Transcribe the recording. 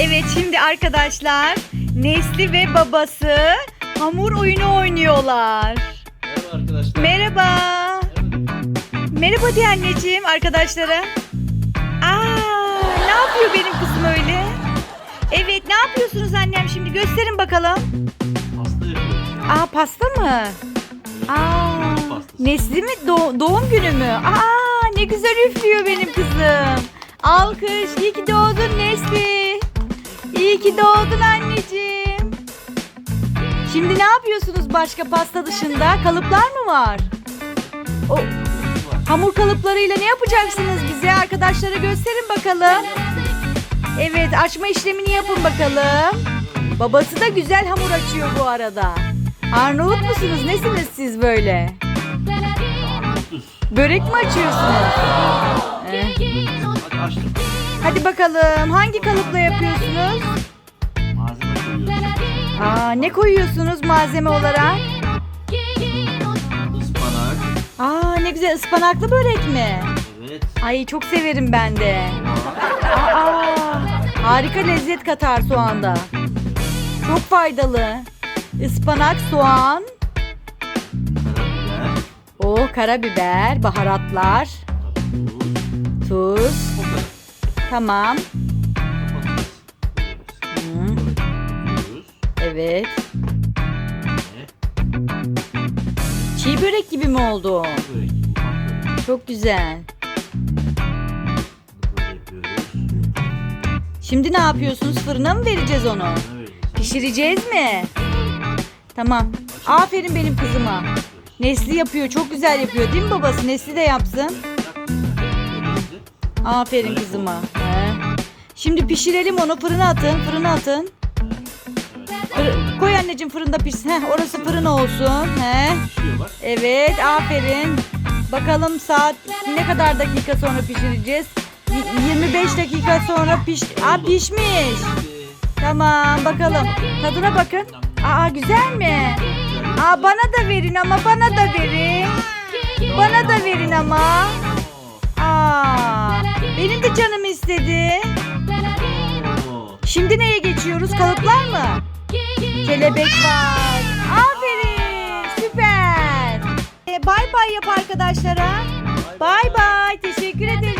Evet şimdi arkadaşlar Nesli ve babası hamur oyunu oynuyorlar. Merhaba arkadaşlar. Merhaba. Merhaba diye anneciğim arkadaşlara. Aa, ne yapıyor benim kızım öyle? Evet ne yapıyorsunuz annem şimdi gösterin bakalım. Pasta yapıyoruz. Aa pasta mı? Aa. Nesli mi Do- doğum günü mü? Aa ne güzel üflüyor benim kızım. Alkış. İyi ki doğdun Nesli. İyi ki doğdun anneciğim. Şimdi ne yapıyorsunuz başka pasta dışında? Kalıplar mı var? O hamur kalıplarıyla ne yapacaksınız bize? Arkadaşlara gösterin bakalım. Evet açma işlemini yapın bakalım. Babası da güzel hamur açıyor bu arada. Arnavut musunuz? Nesiniz siz böyle? Börek mi açıyorsunuz? Açtım. Hadi bakalım hangi kalıpla yapıyorsunuz? Ne koyuyorsunuz malzeme olarak? Ispanak. Aa ne güzel ıspanaklı börek mi? Evet. Ay çok severim ben de. Aa, harika lezzet katar soğanda. Çok faydalı. Ispanak, soğan, Karabiber. o karabiber, baharatlar, Tuz. Tamam. Evet. Ve Çiğ börek gibi mi oldu? Çok güzel. Şimdi ne yapıyorsunuz? Fırına mı vereceğiz onu? Pişireceğiz mi? Tamam. Aferin benim kızıma. Nesli yapıyor. Çok güzel yapıyor değil mi babası? Nesli de yapsın. Aferin kızıma. Şimdi pişirelim onu. Fırına atın. Fırına atın. Fır- koy anneciğim fırında pişsin. Heh, orası fırın olsun. He. Pişiyor bak. Evet aferin. Bakalım saat ne kadar dakika sonra pişireceğiz? Y- 25 dakika sonra piş... Aa pişmiş. Tamam bakalım. Tadına bakın. Aa güzel mi? Aa bana da verin ama bana da verin. Bana da verin ama. Aa benim de canım istedi. Oo. Şimdi neye? Kelebek var. Aferin. Süper. E, Bay bay yap arkadaşlara. Bay bay. Teşekkür ederim.